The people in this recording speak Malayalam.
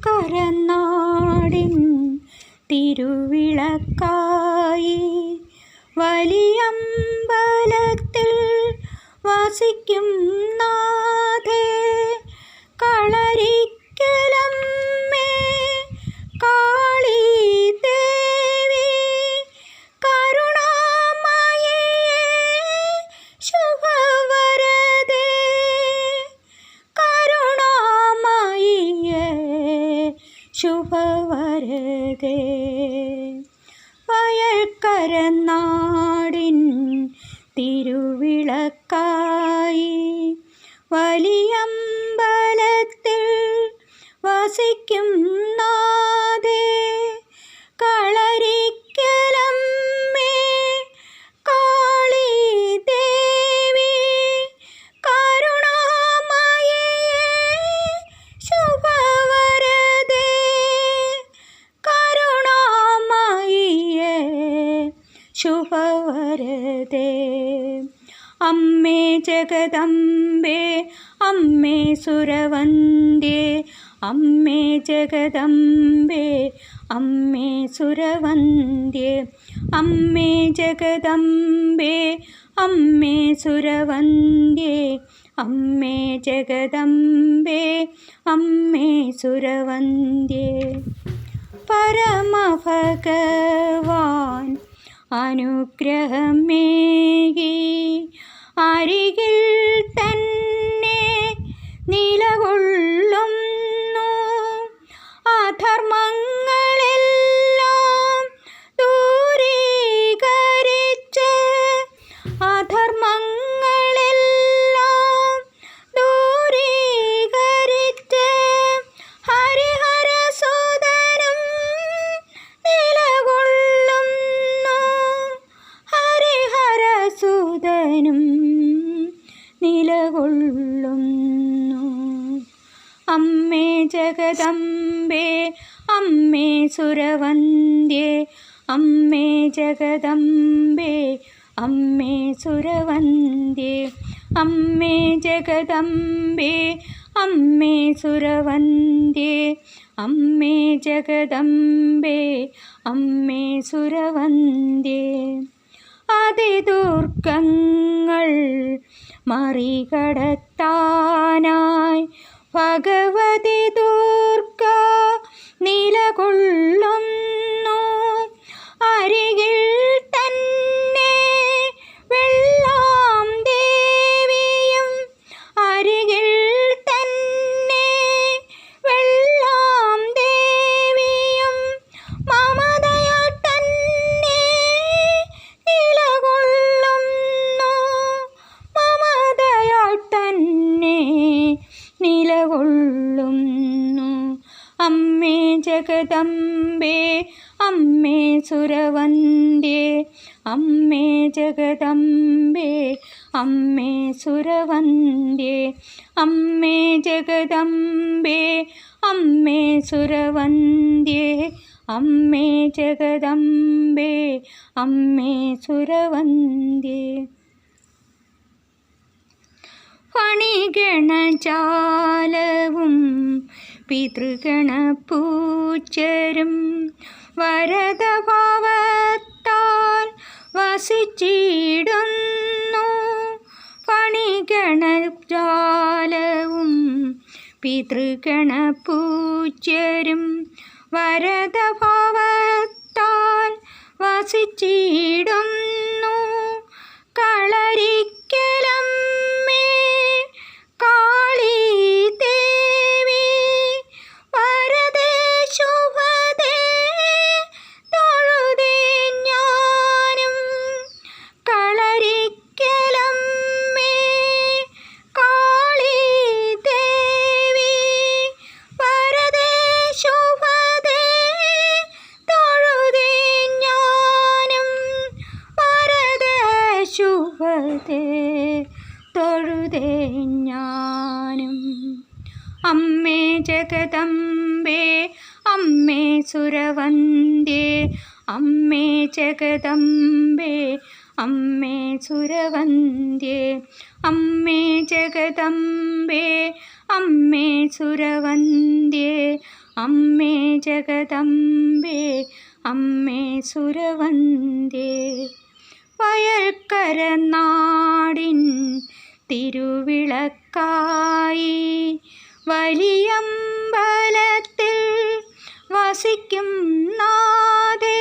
വയൽക്കരനാടിൻ തിരുവിളക്കായി വലിയമ്പലത്തിൽ വസിക്കും നാഥേ ശുഭവരദേ വയൽക്കരനാടിൻ തിരുവിളക്കായി വലിയമ്പലത്തിൽ വസിക്കും നാദേ അമ്മേ ജഗദംബേ അമ്മേ സുരവന്ദ്യേ അമ്മേ ജഗദംബേ അമ്മേ സുരവന്ദ്യേ അമ്മേ ജഗദംബേ അമ്മേ സുരവന്ദ്യേ അമ്മേ ജഗദംബേ അമ്മേ സുരവന്ദ്യേ പരമഭഗവാൻ അനുഗ്രഹമേകി അരികിൽ തന്നെ നിലകൊള്ളുന്നു. അധർമ്മങ്ങളെല്ലാം ദൂരീകരിച്ച് അധർമ്മങ്ങളെല്ലാം ദൂരീകരിച്ച് ഹരിഹര സോദരം നിലകൊള്ളുന്നു. ഹരിഹരസുതനും നിലകൊള്ളുന്നു ജഗദംബേ അമ്മേ സുരവന്ദ്യേ അമ്മേ ജഗദംബേ അമ്മേ സുരവന്ദ്യേ അമ്മേ ജഗദംബേ അമ്മേ സുരവന്ദ്യേ അമ്മേ ജഗദംബേ അമ്മേ സുരവന്ദ്യേ അതിദുർഗങ്ങൾ മറികടത്താനായി ഭഗവതി ജഗദംബേ അമ്മേ സുരവന്ദ്യേ അമ്മേ ജഗദംബേ അമ്മേ സുരവന്ദ്യേ അമ്മേ ജഗദംബേ അമ്മേ സുരവന്ദ്യേ അമ്മേ ജഗദംബേ അമ്മേ സുരവന്ദ്യേ ഫണിഗണജാലവും പിതൃഗണപൂച്ചരും വരദഭാവത്താൽ വസിച്ചിടുന്നു. പണിഗണജാലവും പിതൃഗണപൂച്ചരും വരദഭാവത്താൽ വസിച്ചിടുന്നു. ശുഭദേ തൊഴുതേ ഞാനും. അമ്മേ ജഗദംബേ അമ്മേ സുരവന്ദേ അമ്മേ ജഗദംബേ അമ്മേ സുരവന്ദ്യേ അമ്മേ ജഗദംബേ അമ്മേ സുരവന്ദ്യേ അമ്മേ ജഗദമ്പേ അമ്മേ സുരവന്ദേ. വയൽക്കര നാടിൻ തിരുവിളക്കായി വലിയമ്പലത്തിൽ വസിക്കും നാദേ